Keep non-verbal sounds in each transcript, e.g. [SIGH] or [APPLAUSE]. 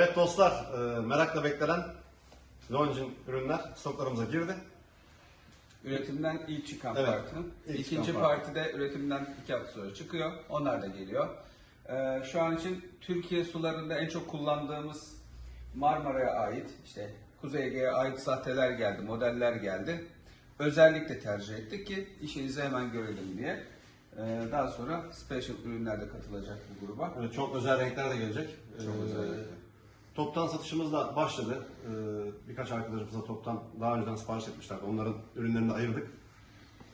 Evet dostlar, e, merakla beklenen Longin ürünler stoklarımıza girdi. Üretimden ilk çıkan Evet, partinin. ilk İkinci çıkan parti de üretimden iki hafta sonra çıkıyor. Onlar da geliyor. Ee, şu an için Türkiye sularında en çok kullandığımız Marmara'ya ait, işte Kuzey Ege'ye ait sahteler geldi, modeller geldi. Özellikle tercih ettik ki işinizi hemen görelim diye. Ee, daha sonra special ürünler de katılacak bu gruba. Çok özel renkler de gelecek. Çok E, özel renkler. Toptan satışımız da başladı. E, birkaç arkadaşımıza toptan daha önceden sipariş etmişlerdi. Onların ürünlerini de ayırdık.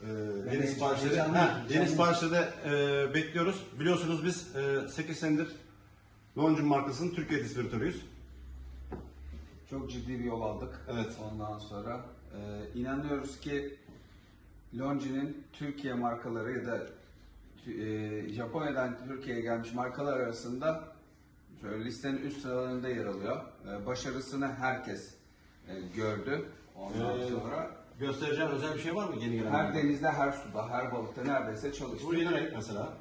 E, yeni siparişleri, ha, yeni siparişleri de e, bekliyoruz. Biliyorsunuz biz e, 8 senedir Longin markasının Türkiye distribütörüyüz. Çok ciddi bir yol aldık. Evet. Ondan sonra e, inanıyoruz ki Longi'nin Türkiye markaları ya da e, Japonya'dan Türkiye'ye gelmiş markalar arasında listenin üst sıralarında yer alıyor. E, başarısını herkes e, gördü. Ondan Ee, sonra Göstereceğim özel bir şey var mı yeni gelen? her denizde, her suda, her balıkta neredeyse çalıştı. Bu yeni renk mesela.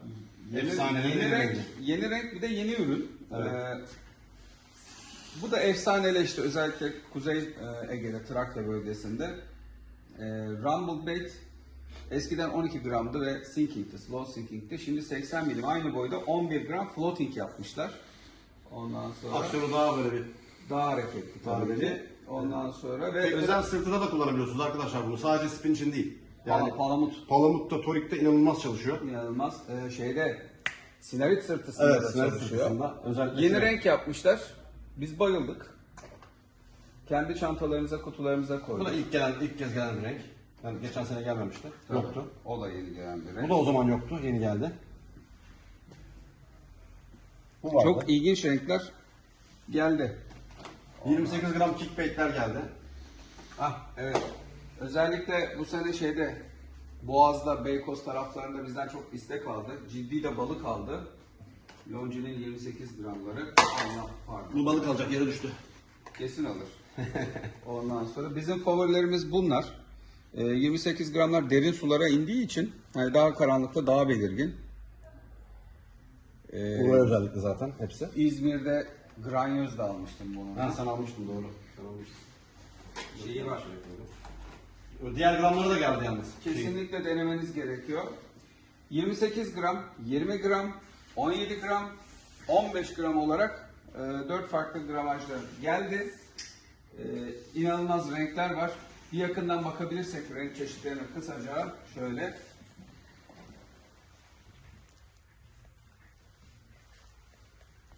Yeni, yeni yeni renk, rengi. yeni renk bir de yeni ürün. Evet. Ee, bu da efsaneleşti özellikle Kuzey e, Ege'de, Trakya bölgesinde. Ee, Rumble bait eskiden 12 gramdı ve sinking'ti, slow sinking'ti. Şimdi 80 milim aynı boyda 11 gram floating yapmışlar. Ondan sonra Aksiyonu daha böyle bir daha hareketli tabii Tabii ki. Ondan sonra ve Tekneden özel sırtıda da kullanabiliyorsunuz arkadaşlar bunu. Sadece spin için değil. Yani Pala- palamut Palamut'ta, Torik'te inanılmaz çalışıyor. inanılmaz. Ee, şeyde Sinarit sırtısında da Sinarit çalışıyor. sırtısında özellikle Yeni renk yapmışlar. Biz bayıldık. Kendi çantalarımıza, kutularımıza Bu koyduk. da ilk gelen, ilk kez gelen bir renk. Yani geçen sene gelmemişti. Yoktu. O da yeni gelen bir Bu renk. da o zaman yoktu. Yeni geldi. Bu vardı. Çok ilginç renkler geldi. 28 gram kickbait'ler geldi. Ah evet. Özellikle bu sene şeyde Boğaz'da, Beykoz taraflarında bizden çok istek aldı. Ciddi de balık aldı. Longi'nin 28 gramları. Allah pardon. Bu balık alacak yere düştü. Kesin alır. [LAUGHS] Ondan sonra bizim favorilerimiz bunlar. Ee, 28 gramlar derin sulara indiği için yani daha karanlıkta daha belirgin. Ee, Bu özellikle zaten hepsi. İzmir'de granyoz da almıştım bunu. Ha sen almıştın doğru. Sen almıştın. Şeyi var. Diğer gramları da geldi yalnız. Kesinlikle denemeniz gerekiyor. 28 gram, 20 gram, 17 gram, 15 gram olarak 4 farklı gramajda geldi. E, inanılmaz renkler var. Bir yakından bakabilirsek renk çeşitlerine kısaca şöyle.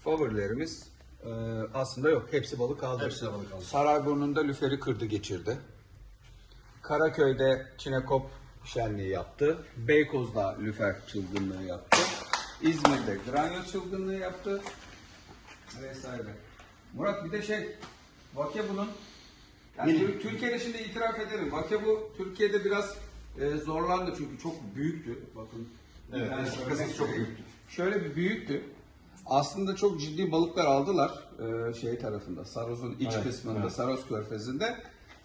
Favorilerimiz e, aslında yok. Hepsi balık aldı. Hepsi balık aldı. Sarayburnu'nda lüferi kırdı geçirdi. Karaköy'de Çinekop şenliği yaptı. Beykoz'da lüfer çılgınlığı yaptı. İzmir'de granyo çılgınlığı yaptı. Vesaire. Murat bir de şey, Vakebu'nun yani. Tür- Türkiye'de şimdi itiraf ederim. Vakebu Türkiye'de biraz e, zorlandı çünkü çok büyüktü. Bakın. Evet, kasası çok büyüktü. Şöyle bir büyüktü. Aslında çok ciddi balıklar aldılar e, şey tarafında, Saros'un iç Evet, kısmında, evet. Saros Körfezi'nde.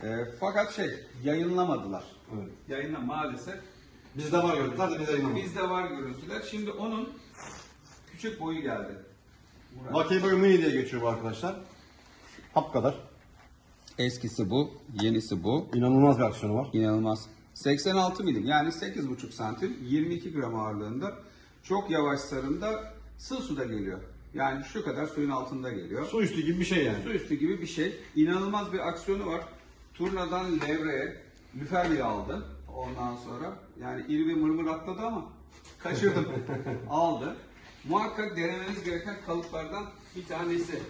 E, fakat şey, yayınlamadılar. Evet. Yayınla maalesef. Bizde var görüntüler de inanmadık. Bizde var görüntüler. Şimdi onun küçük boyu geldi. Vakey boyu mini diye geçiyor bu arkadaşlar. Hap kadar. Eskisi bu, yenisi bu. İnanılmaz bir aksiyonu var. İnanılmaz. 86 milim yani 8,5 santim 22 gram ağırlığında çok yavaş sarımda sığ suda geliyor. Yani şu kadar suyun altında geliyor. Su üstü gibi bir şey yani. Su üstü gibi bir şey. İnanılmaz bir aksiyonu var. Turnadan levreye lüfer bile aldı. Ondan sonra yani iri bir mırmır atladı ama kaçırdım. [LAUGHS] aldı. Muhakkak denemeniz gereken kalıplardan bir tanesi.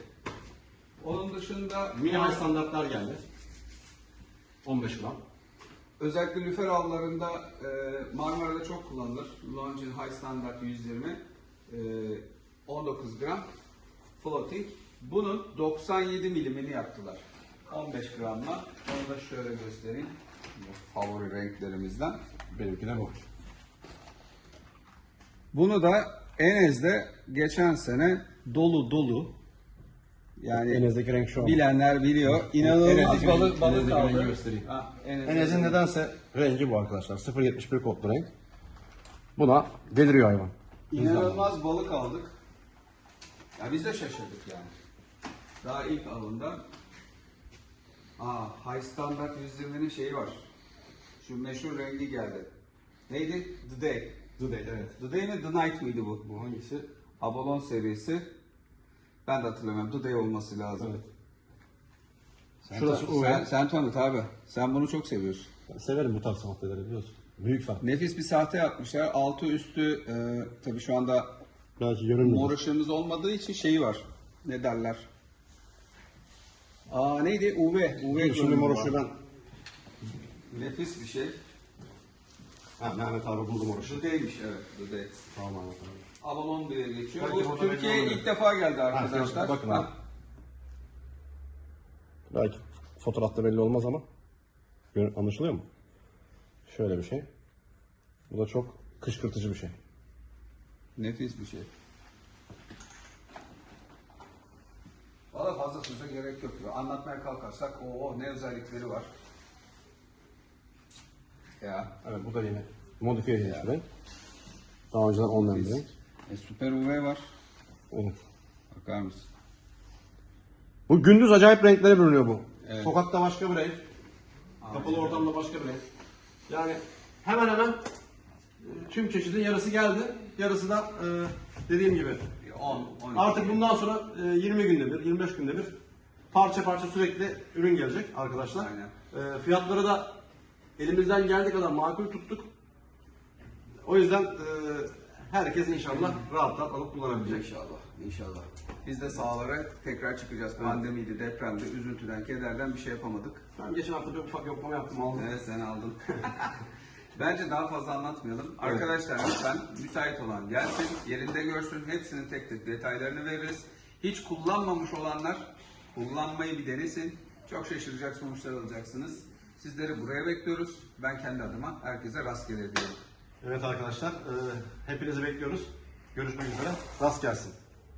Onun dışında Minimal standartlar geldi. 15 gram. Özellikle lüfer avlarında e, Marmara'da çok kullanılır. Longines High Standard 120 e, 19 gram floating. Bunun 97 milimini yaptılar. 15 gramla. Onu da şöyle göstereyim. Bu Favori renklerimizden. Benimki de bu. Bunu da Enez'de geçen sene dolu dolu yani Enezdeki renk şu an. bilenler biliyor. İnanılmaz Enezdeki balık renk- balık Enezdeki rengi aldı. göstereyim. Ha, Enez'de- Enez'in nedense rengi bu arkadaşlar. 0.71 kodlu renk. Buna deliriyor hayvan. İnanılmaz balık aldık. Ya biz de şaşırdık yani. Daha ilk alında. Aa, High Standard 120'nin şeyi var. Şu meşhur rengi geldi. Neydi? The Day. The Day, evet. The Day mi? The Night mıydı bu? Bu hangisi? Avalon serisi. Ben de hatırlamıyorum. The Day olması lazım. Evet. Sen, Şurası UV. sen, sen tanıt abi. Sen bunu çok seviyorsun. Ben severim bu tarz sahteleri biliyorsun. Büyük fark. Nefis bir sahte yapmışlar. Altı üstü e, tabii şu anda Belki görünmüyor. mor ışığımız olmadığı için şeyi var. Ne derler? Aa neydi? UV. UV Dur, Şimdi görünümü mor var. ışığı ben... Nefis bir şey. Ha Mehmet abi buldum mor ışığı. The Day'miş evet. The Day. Tamam Mehmet abi. Avalon diye geçiyor. Belki Bu burada Türkiye'ye belli ilk defa geldi arkadaşlar. bakın Ha. Belki fotoğrafta belli olmaz ama gör- anlaşılıyor mu? Şöyle bir şey. Bu da çok kışkırtıcı bir şey. Nefis bir şey. Valla fazla söze gerek yok. Anlatmaya kalkarsak o ne özellikleri var. Ya. Evet bu da yine modifiye edilmiş bir renk. Daha önceden olmayan bir renk. E, süper UV var. Evet. Bakar mısın? Bu gündüz acayip renklere bürünüyor bu. Evet. Sokakta başka bir renk. Kapalı ortamda başka bir renk. Yani hemen hemen e, tüm çeşidin yarısı geldi. Yarısı da e, dediğim gibi 10, 12. Artık bundan sonra e, 20 günde bir, 25 günde bir parça parça sürekli ürün gelecek arkadaşlar. Aynen. E, fiyatları da elimizden geldiği kadar makul tuttuk. O yüzden e, herkes inşallah rahat rahat alıp kullanabilecek. İnşallah, inşallah. Biz de sahalara tekrar çıkacağız. Pandemiydi, depremdi, üzüntüden, kederden bir şey yapamadık. Ben geçen hafta bir ufak yoklama yaptım aldım. Evet sen aldın. [LAUGHS] Bence daha fazla anlatmayalım. Arkadaşlar lütfen müsait olan gelsin, yerinde görsün. Hepsinin tek tek detaylarını veririz. Hiç kullanmamış olanlar kullanmayı bir denesin. Çok şaşıracak sonuçlar alacaksınız. Sizleri buraya bekliyoruz. Ben kendi adıma herkese rastgele diyorum. Evet arkadaşlar, e, hepinizi bekliyoruz. Görüşmek üzere. Rast gelsin.